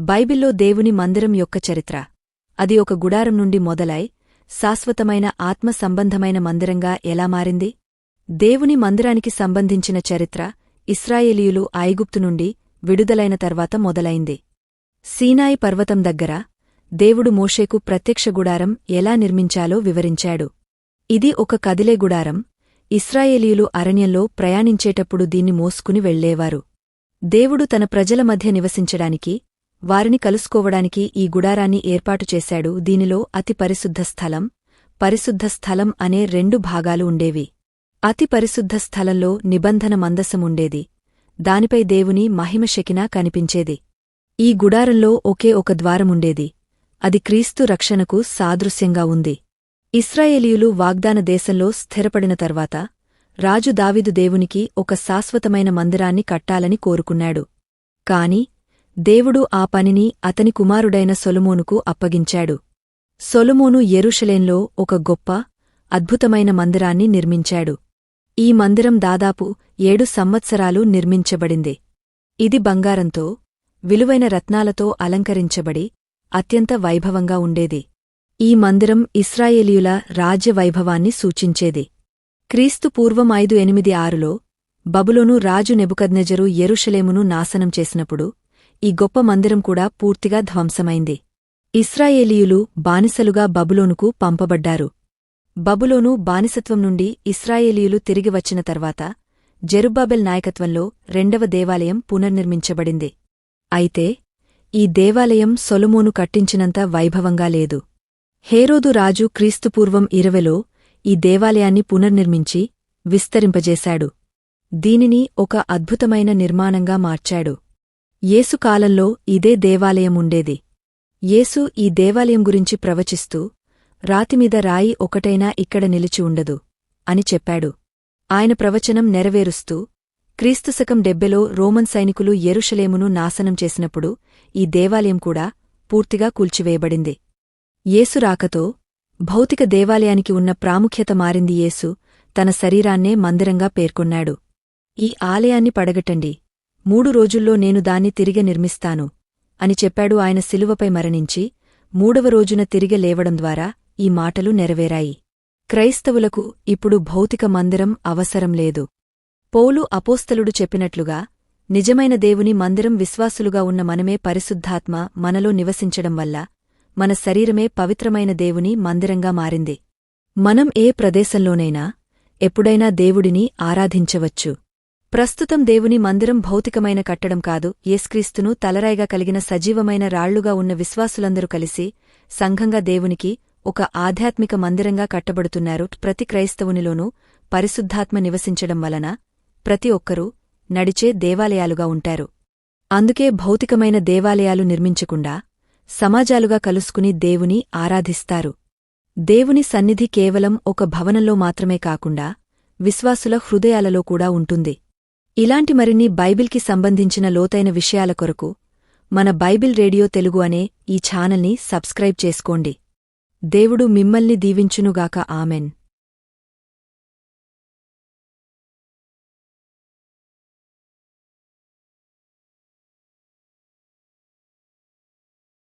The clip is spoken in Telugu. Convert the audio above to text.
బైబిల్లో దేవుని మందిరం యొక్క చరిత్ర. అది ఒక గుడారం నుండి మొదలై శాశ్వతమైన ఆత్మ సంబంధమైన మందిరంగా ఎలా మారింది? దేవుని మందిరానికి సంబంధించిన చరిత్ర ఇస్రాయేలీయులు ఐగుప్తు నుండి విడుదలైన తర్వాత మొదలైంది. సీనాయి పర్వతం దగ్గర దేవుడు మోషేకు ప్రత్యక్ష గుడారం ఎలా నిర్మించాలో వివరించాడు. ఇది ఒక కదిలే గుడారం ఇస్రాయేలీయులు అరణ్యంలో ప్రయాణించేటప్పుడు దీన్ని మోసుకుని వెళ్ళేవారు. దేవుడు తన ప్రజల మధ్య నివసించడానికి వారిని కలుసుకోవడానికి ఈ గుడారాన్ని ఏర్పాటు చేశాడు. దీనిలో అతి పరిశుద్ధ స్థలం పరిశుద్ధ స్థలం అనే రెండు భాగాలు ఉండేవి. అతి పరిశుద్ధ స్థలంలో నిబంధన మందసముండేది దానిపై దేవుని మహిమశకినా కనిపించేది. ఈ గుడారంలో ఒకే ఒక ద్వారముండేది అది క్రీస్తు రక్షణకు సాదృశ్యంగా ఉంది. ఇస్రాయేలీయులు వాగ్దాన దేశంలో స్థిరపడిన తర్వాత రాజు దావిదు దేవునికి ఒక శాశ్వతమైన మందిరాన్ని కట్టాలని కోరుకున్నాడు. కాని దేవుడు ఆ పనిని అతని కుమారుడైన సొలుమోనుకు అప్పగించాడు. సొలుమోను ఎరుషలేన్లో ఒక గొప్ప అద్భుతమైన మందిరాన్ని నిర్మించాడు. ఈ మందిరం దాదాపు ఏడు సంవత్సరాలు నిర్మించబడింది. ఇది బంగారంతో విలువైన రత్నాలతో అలంకరించబడి అత్యంత వైభవంగా ఉండేది. ఈ మందిరం ఇస్రాయేలీయుల రాజ్యవైభవాన్ని సూచించేది. క్రీస్తు పూర్వం ఐదు ఎనిమిది ఆరులో బబులోను రాజు నెబుకద్నెజరు ఎరుషలేమును నాశనం చేసినప్పుడు ఈ గొప్ప మందిరం కూడా పూర్తిగా ధ్వంసమైంది. ఇస్రాయేలీయులు బానిసలుగా బబులోనుకు పంపబడ్డారు. బబులోను బానిసత్వం నుండి ఇస్రాయేలీయులు తిరిగి వచ్చిన తర్వాత జెరుబ్బాబెల్ నాయకత్వంలో రెండవ దేవాలయం పునర్నిర్మించబడింది. అయితే ఈ దేవాలయం సొలుమోను కట్టించినంత వైభవంగా లేదు. హేరోదు రాజు క్రీస్తుపూర్వం ఇరవెలో ఈ దేవాలయాన్ని పునర్నిర్మించి విస్తరింపజేశాడు. దీనిని ఒక అద్భుతమైన నిర్మాణంగా మార్చాడు. యేసుకాలంలో ఇదే దేవాలయం ఉండేది యేసు ఈ దేవాలయం గురించి ప్రవచిస్తూ రాతిమీద రాయి ఒకటైనా ఇక్కడ నిలిచి ఉండదు అని చెప్పాడు. ఆయన ప్రవచనం నెరవేరుస్తూ క్రీస్తుశకం డెబ్బెలో రోమన్ సైనికులు ఎరుషలేమును నాశనం చేసినప్పుడు ఈ దేవాలయం కూడా పూర్తిగా కూల్చివేయబడింది. యేసు రాకతో భౌతిక దేవాలయానికి ఉన్న ప్రాముఖ్యత మారింది యేసు తన శరీరాన్నే మందిరంగా పేర్కొన్నాడు. ఈ ఆలయాన్ని పడగటండి మూడు రోజుల్లో నేను దాన్ని తిరిగి నిర్మిస్తాను అని చెప్పాడు ఆయన శిలువపై మరణించి మూడవ రోజున తిరిగి లేవడం ద్వారా ఈ మాటలు నెరవేరాయి. క్రైస్తవులకు ఇప్పుడు భౌతిక మందిరం అవసరం లేదు. పౌలు అపోస్తలుడు చెప్పినట్లుగా నిజమైన దేవుని మందిరం విశ్వాసులుగా ఉన్న మనమే పరిశుద్ధాత్మ మనలో నివసించడం వల్ల మన శరీరమే పవిత్రమైన దేవుని మందిరంగా మారింది. మనం ఏ ప్రదేశంలోనైనా ఎప్పుడైనా దేవుడిని ఆరాధించవచ్చు. ప్రస్తుతం దేవుని మందిరం భౌతికమైన కట్టడం కాదు యేస్క్రీస్తును తలరాయిగా కలిగిన సజీవమైన రాళ్ళుగా ఉన్న విశ్వాసులందరూ కలిసి సంఘంగా దేవునికి ఒక ఆధ్యాత్మిక మందిరంగా కట్టబడుతున్నారు. ప్రతి క్రైస్తవునిలోనూ పరిశుద్ధాత్మ నివసించడం వలన ప్రతి ఒక్కరూ నడిచే దేవాలయాలుగా ఉంటారు. అందుకే భౌతికమైన దేవాలయాలు నిర్మించకుండా సమాజాలుగా కలుసుకుని దేవుని ఆరాధిస్తారు. దేవుని సన్నిధి కేవలం ఒక భవనంలో మాత్రమే కాకుండా విశ్వాసుల హృదయాలలో కూడా ఉంటుంది. ఇలాంటి మరిన్ని బైబిల్కి సంబంధించిన లోతైన విషయాల కొరకు మన బైబిల్ రేడియో తెలుగు అనే ఈ ఛానల్ని సబ్స్క్రైబ్ చేసుకోండి. దేవుడు మిమ్మల్ని దీవించునుగాక. ఆమెన్.